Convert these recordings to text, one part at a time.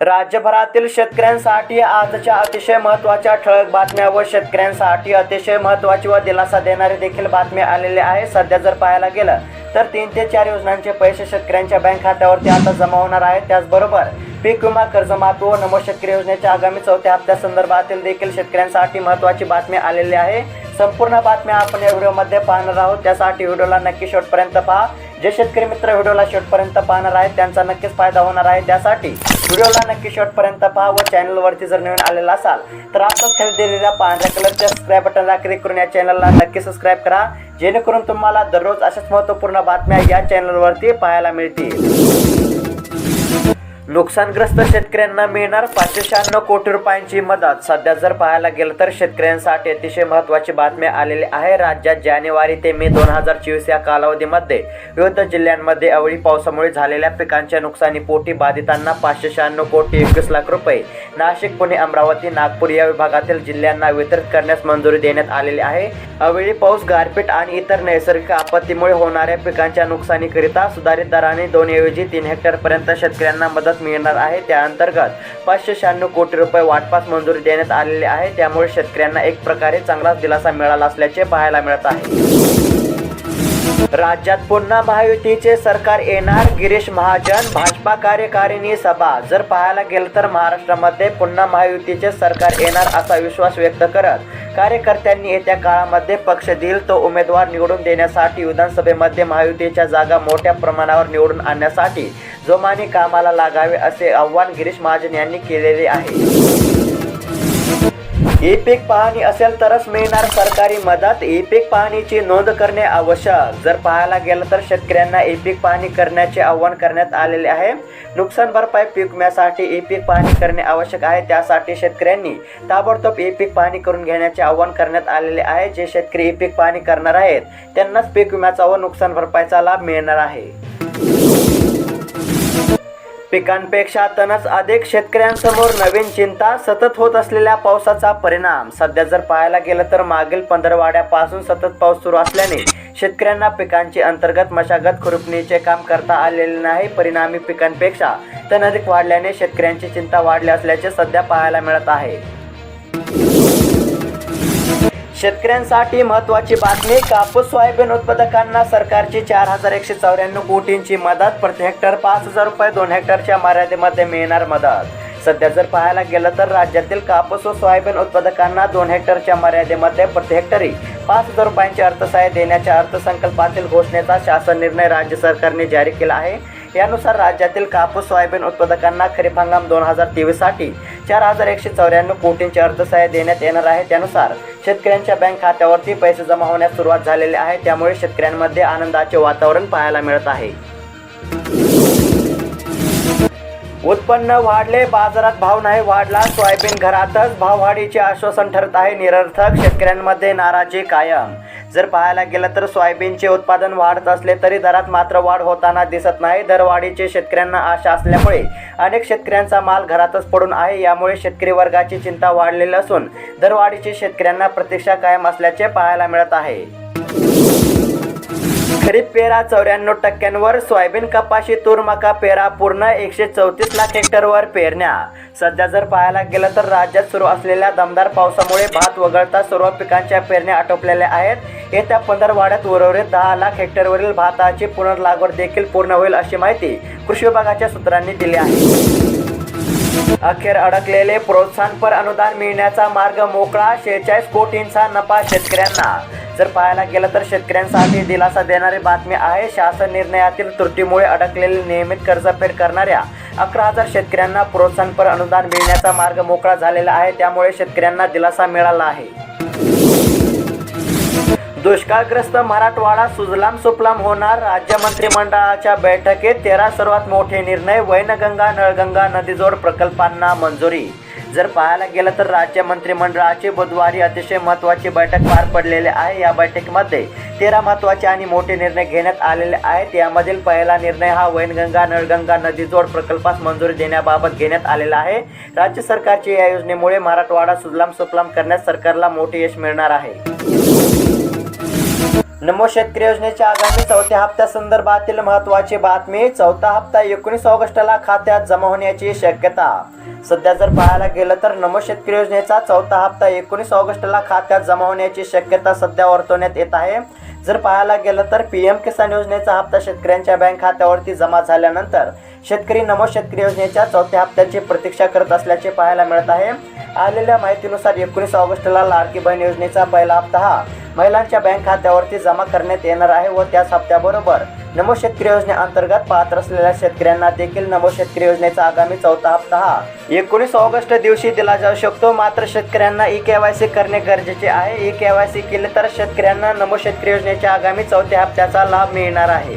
राज्यभरातील शेतकऱ्यांसाठी आजच्या अतिशय महत्त्वाच्या ठळक बातम्या व शेतकऱ्यांसाठी अतिशय महत्त्वाची व दिलासा देणारी देखील बातमी आलेली आहे. सध्या जर पाहायला गेलं तर तीन ते चार योजनांचे पैसे शेतकऱ्यांच्या बँक खात्यावरती आता जमा होणार आहेत. त्याचबरोबर पीक विमा कर्जमाफी व नमो शेतकरी योजनेच्या आगामी चौथ्या हप्त्यासंदर्भातील देखील शेतकऱ्यांसाठी महत्त्वाची बातमी आलेली आहे. संपूर्ण बातम्या आपण या व्हिडिओमध्ये पाहणार आहोत. त्यासाठी व्हिडिओला नक्की शेवटपर्यंत पहा. जे शेतकरी मित्र व्हिडिओला शेवटपर्यंत पाहणार आहेत त्यांचा नक्कीच फायदा होणार आहे. त्यासाठी व्हिडिओला नक्की शॉर्टपर्यंत पहा व चॅनलवरती जर नवीन आलेला असाल तर आताच खाली दिलेल्या पांढऱ्या कलरच्या सबस्क्राईब बटनला क्लिक करून या चॅनलला नक्की सबस्क्राईब करा जेणेकरून तुम्हाला दररोज अशाच महत्त्वपूर्ण बातम्या या चॅनलवरती पाहायला मिळतील. नुकसानग्रस्त शेतकऱ्यांना मिळणार पाचशे शहाण्णव कोटी रुपयांची मदत. सध्या जर पाहायला गेलं तर शेतकऱ्यांसाठी अतिशय महत्त्वाची बातमी आलेली आहे. राज्यात जानेवारी ते मे दोन हजार चोवीस या कालावधीमध्ये विविध जिल्ह्यांमध्ये अवळी पावसामुळे झालेल्या पिकांच्या नुकसानीपोटी बाधितांना पाचशे शहाण्णव कोटी एकवीस लाख रुपये. नाशिक पुणे अमरावती नागपूर या विभागातील जिल्ह्यांना वितरित करण्यास मंजुरी देण्यात आलेली आहे. अवेळी पाऊस गारपीट आणि इतर नैसर्गिक आपत्तीमुळे होणाऱ्या पिकांच्या नुकसानीकरिता सुधारित दराने दोन ऐवजी तीन हेक्टरपर्यंत शेतकऱ्यांना मदत मिळणार आहे. त्या अंतर्गत पाचशे शहाण्णव कोटी रुपये वाटपास मंजुरी देण्यात आलेली आहे. त्यामुळे शेतकऱ्यांना एक प्रकारे चांगलाच दिलासा मिळाला असल्याचे पाहायला मिळत आहे. राज्यात पुन्हा महायुतीचे सरकार येणार. गिरीश महाजन भाजपा कार्यकारिणी सभा. जर पाहायला गेलं तर महाराष्ट्रामध्ये पुन्हा महायुतीचे सरकार येणार असा विश्वास व्यक्त करत कार्यकर्त्यांनी येत्या काळामध्ये पक्ष देईल तो उमेदवार निवडून देण्यासाठी विधानसभेमध्ये महायुतीच्या जागा मोठ्या प्रमाणावर निवडून आणण्यासाठी जोमाने कामाला लागावे असे आव्हान गिरीश महाजन यांनी केलेले आहे. ई पाहणी असेल तरच मिळणार. सरकारी मदत ई पाहणीची नोंद करणे आवश्यक. जर पाहायला गेलं तर शेतकऱ्यांना एपेक पाहणी करण्याचे आवाहन करण्यात आलेले आहे. नुकसान भरपाई पीक विम्यासाठी ई पाहणी करणे आवश्यक आहे. त्यासाठी शेतकऱ्यांनी ताबडतोब ई पाहणी करून घेण्याचे आवाहन करण्यात आलेले आहे. जे शेतकरी ई पीक पाहणी करणार आहेत त्यांनाच पीक विम्याचा व नुकसान भरपाईचा लाभ मिळणार आहे. पिकांपेक्षा तणच अधिक शेतकऱ्यांसमोर नवीन चिंता सतत होत असलेल्या पावसाचा परिणाम. सध्या जर पाहायला गेलं तर मागील पंधरवाड्यापासून सतत पाऊस सुरू असल्याने शेतकऱ्यांना पिकांची अंतर्गत मशागत खुरपणीचे काम करता आलेले नाही. परिणामी पिकांपेक्षा तण अधिक वाढल्याने शेतकऱ्यांची चिंता वाढली असल्याचे सध्या पाहायला मिळत आहे. शेतकऱ्यांसाठी महत्त्वाची बातमी कापूस सोयाबीन उत्पादकांना सरकारची चार हजार एकशे चौऱ्याण्णव कोटींची मदत प्रति हेक्टर पाच हजार रुपये दोन हेक्टरच्या मर्यादेमध्ये मिळणार मदत. सध्या जर पाहायला गेलं तर राज्यातील कापूस व सोयाबीन उत्पादकांना दोन हेक्टरच्या मर्यादेमध्ये प्रति हेक्टरी पाच हजार रुपयांचे अर्थसहाय्य देण्याच्या अर्थसंकल्पातील घोषणेचा शासन निर्णय राज्य सरकारने जारी केला आहे. यानुसार राज्यातील कापूस सोयाबीन उत्पादकांना खरीप हंगाम दोन हजार तेवीससाठी चार हजार एकशे चौऱ्याण्णव कोटींचे अर्थसहाय्य देण्यात येणार आहे. त्यानुसार शेतकऱ्यांच्या बँक खात्यावरती पैसे जमा होण्यास सुरुवात झालेली आहे. त्यामुळे शेतकऱ्यांमध्ये आनंदाचे वातावरण पाहायला मिळत आहे. उत्पन्न वाढले बाजारात भाव नाही वाढला सोयाबीन घरातच भाववाढीचे आश्वासन ठरत आहे. निरर्थक शेतकऱ्यांमध्ये नाराजी कायम. जर पाहायला गेलं तर सोयाबीनचे उत्पादन वाढत असले तरी दरात मात्र वाढ होताना दिसत नाही. दरवाढीचे शेतकऱ्यांना आशा असल्यामुळे अनेक शेतकऱ्यांचा माल घरातच पडून आहे. यामुळे शेतकरी वर्गाची चिंता वाढलेली असून दरवाढीची शेतकऱ्यांना प्रतीक्षा कायम असल्याचे पाहायला मिळत आहे. खरीप पेरा चौऱ्याण्णव टक्क्यांवर सोयाबीन कपाशी तूर मका पेरा पूर्ण एकशे चौतीस लाख हेक्टरवर पेरण्या. सध्या जर पाहायला गेलं तर राज्यात सुरू असलेल्या दमदार पावसामुळे भात वगळता सर्व पिकांच्या पेरण्या आटोपलेल्या आहेत. येत्या पंधरवाड्यात उर्वरित दहा लाख हेक्टरवरील भाताची पुनर्लागवड देखील पूर्ण होईल अशी माहिती कृषी विभागाच्या सूत्रांनी दिली आहे. अखेर अडकलेले प्रोत्साहनपर अनुदान मिळण्याचा मार्ग मोकळा शेहेचाळीस कोटींचा नफा शेतकऱ्यांना. जर पाहायला गेलं तर शेतकऱ्यांसाठी दिलासा देणारी बातमी आहे शासन निर्णयातील त्रुटीमुळे अडकलेले नियमित कर्जफेड करणाऱ्या अकरा हजार शेतकऱ्यांना प्रोत्साहनपर अनुदान मिळण्याचा मार्ग मोकळा झालेला आहे त्यामुळे शेतकऱ्यांना दिलासा मिळाला आहे. दुष्काळग्रस्त मराठवाडा सुजलाम सुफलाम होणार. राज्य मंत्रिमंडळाच्या बैठकीत तेरा सर्वात मोठे निर्णय वैनगंगा नळगंगा नदीजोड प्रकल्पांना मंजुरी. जर पाहायला गेलं तर राज्य मंत्रिमंडळाची बुधवारी अतिशय महत्त्वाची बैठक पार पडलेली आहे. या बैठकीमध्ये तेरा महत्त्वाचे आणि मोठे निर्णय घेण्यात आलेले आहेत. यामधील पहिला निर्णय हा वैनगंगा नळगंगा नदीजोड प्रकल्पास मंजुरी देण्याबाबत घेण्यात आलेला आहे. राज्य सरकारच्या या योजनेमुळे मराठवाडा सुजलाम सुफलाम करण्यास सरकारला मोठे यश मिळणार आहे. नमो शेतकरी योजनेच्या आगामी चौथ्या हप्त्यासंदर्भातील महत्त्वाची बातमी चौथा हप्ता एकोणीस ऑगस्टला खात्यात जमा होण्याची शक्यता. सध्या जर पाहायला गेलं तर नमो शेतकरी योजनेचा चौथा हप्ता एकोणीस ऑगस्टला खात्यात जमा होण्याची शक्यता सध्या वर्तवण्यात येत आहे. जर पाहायला गेलं तर पी एम किसान योजनेचा हप्ता शेतकऱ्यांच्या बँक खात्यावरती जमा झाल्यानंतर शेतकरी नमो शेतकरी योजनेच्या चौथ्या हप्त्याची प्रतीक्षा करत असल्याचे पाहायला मिळत आहे. आलेल्या माहितीनुसार एकोणीस ऑगस्टला लाडकी बहीण योजनेचा पहिला हप्ता हा महिलांच्या बँक खात्यावरती जमा करण्यात येणार आहे व त्याच हप्त्याबरोबर नमो शेतकरी योजनेअंतर्गत पात्र असलेल्या शेतकऱ्यांना देखील नमो शेतकरी योजनेचा आगामी चौथा हप्ता हा एकोणीस ऑगस्ट दिवशी दिला जाऊ शकतो. मात्र शेतकऱ्यांना ई के वाय सी करणे गरजेचे आहे. ई के वाय सी केले तर शेतकऱ्यांना नमो शेतकरी योजनेच्या आगामी चौथ्या हप्त्याचा लाभ मिळणार आहे.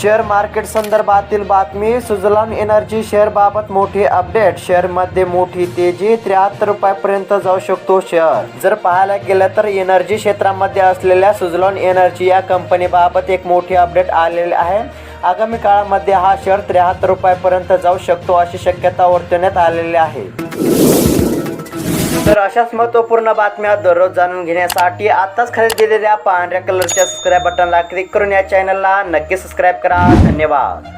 शेअर मार्केट संदर्भातील बातमी सुझलॉन एनर्जी शेअर बाबत मोठी अपडेट. शेअरमध्ये मोठी तेजी त्र्याहत्तर रुपयापर्यंत जाऊ शकतो शेअर. जर पाहायला गेलं तर एनर्जी क्षेत्रामध्ये असलेल्या सुझलॉन एनर्जी या कंपनीबाबत एक मोठी अपडेट आलेली आहे. आगामी काळामध्ये हा शेअर त्र्याहत्तर रुपयापर्यंत जाऊ शकतो अशी शक्यता वर्तवण्यात आलेली आहे. तर अशाच महत्त्वपूर्ण बातम्या दररोज जाणून घेण्यासाठी आताच खाली दिलेल्या पांढऱ्या कलरच्या सबस्क्राईब बटनला क्लिक करून या चॅनलला नक्की सबस्क्राईब करा. धन्यवाद.